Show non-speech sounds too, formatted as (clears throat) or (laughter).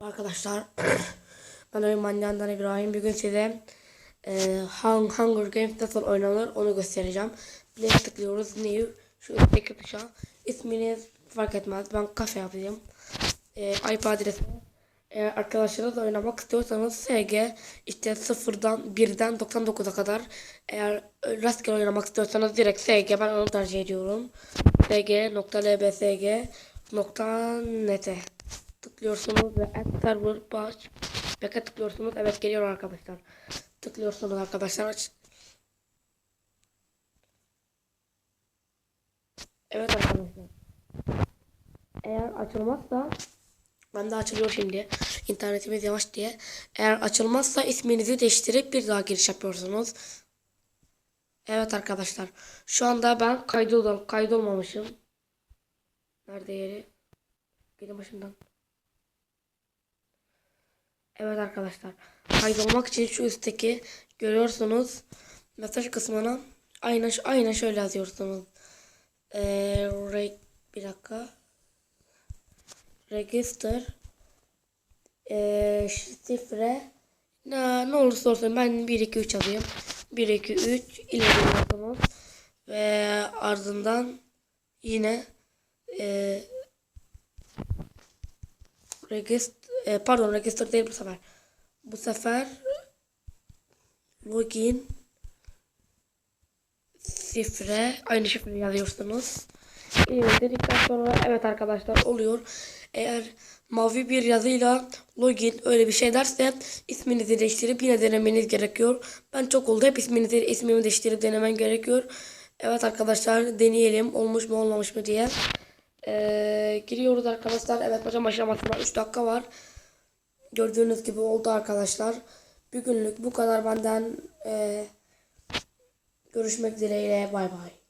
Arkadaşlar (clears throat) ben oyun manyağından İbrahim. Bugün size e, Hung- Hunger Games nasıl oynanır onu göstereceğim. Play tıklıyoruz. New. Şu üstteki tuşa. İsminiz fark etmez. Ben kafe yapayım. E, IP adresi. Eğer arkadaşlarınızla oynamak istiyorsanız SG işte 0'dan 1'den 99'a kadar. Eğer rastgele oynamak istiyorsanız direkt SG ben onu tercih ediyorum. sg.lbsg.net tıklıyorsunuz ve add server baş Back'e tıklıyorsunuz. Evet geliyor arkadaşlar. Tıklıyorsunuz arkadaşlar. Evet arkadaşlar. Eğer açılmazsa ben de açılıyor şimdi. İnternetimiz yavaş diye. Eğer açılmazsa isminizi değiştirip bir daha giriş yapıyorsunuz. Evet arkadaşlar. Şu anda ben kaydol kaydolmamışım. Nerede yeri? Gidin başından. Evet arkadaşlar. Kaydolmak için şu üstteki görüyorsunuz. Mesaj kısmına aynen aynen şöyle yazıyorsunuz. Ee, re- bir dakika. Register ee, şifre ne, ne olursa olsun ben 1 2 3 yazayım. 1 2 3 ilerliyorsunuz ve ardından yine ee, register e, pardon register değil bu sefer. Bu sefer login şifre aynı şifreyi yazıyorsunuz. Evet dedikten sonra evet arkadaşlar oluyor. Eğer mavi bir yazıyla login öyle bir şey derse isminizi değiştirip yine denemeniz gerekiyor. Ben çok oldu hep isminizi ismimi değiştirip denemen gerekiyor. Evet arkadaşlar deneyelim olmuş mu olmamış mı diye. Ee, giriyoruz arkadaşlar. Evet hocam aşamasında 3 dakika var. Gördüğünüz gibi oldu arkadaşlar. Bugünlük bu kadar benden. Ee, görüşmek dileğiyle. Bay bay.